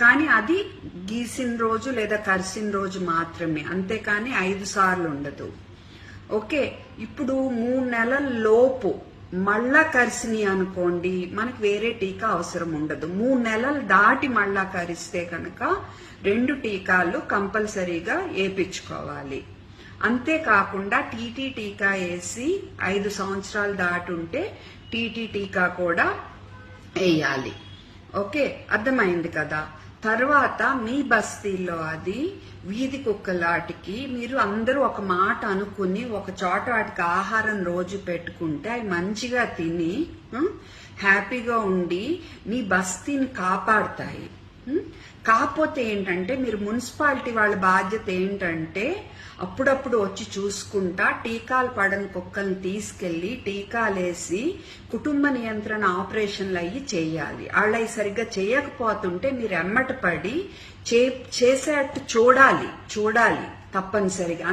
కానీ అది గీసిన రోజు లేదా కరిసిన రోజు మాత్రమే. అంతేకాని ఐదు సార్లు ఉండదు. ఓకే ఇప్పుడు మూడు నెలల లోపు మళ్ళా కరిసినాయి అనుకోండి మనకి వేరే టీకా అవసరం ఉండదు. మూడు నెలలు దాటి మళ్ళా కరిస్తే కనుక రెండు టీకాలు కంపల్సరీగా వేపించుకోవాలి అంతేకాకుండా టీటీ టీకా వేసి ఐదు సంవత్సరాలు దాటి ఉంటే టీటీ టీకా కూడా వేయాలి. ఓకే అర్థమైంది కదా? తర్వాత మీ బస్తీలో అది వీధి కుక్కలాటికి మీరు అందరూ ఒక మాట అనుకుని ఒక చోట వాటికి ఆహారం రోజు పెట్టుకుంటే అవి మంచిగా తిని హ్యాపీగా ఉండి మీ బస్తీని కాపాడుతాయి. కాకపోతే ఏంటంటే మీరు మున్సిపాలిటీ వాళ్ళ బాధ్యత ఏంటంటే అప్పుడప్పుడు వచ్చి చూసుకుంటా టీకాలు పడని కుక్కల్ని తీసుకెళ్ళి టీకాలేసి కుటుంబ నియంత్రణ ఆపరేషన్లు అయ్యి చేయాలి. వాళ్ళు అవి సరిగ్గా చేయకపోతుంటే మీరు ఎమ్మట పడి చే చేసేట్టు చూడాలి. చూడాలి తప్పనిసరిగా.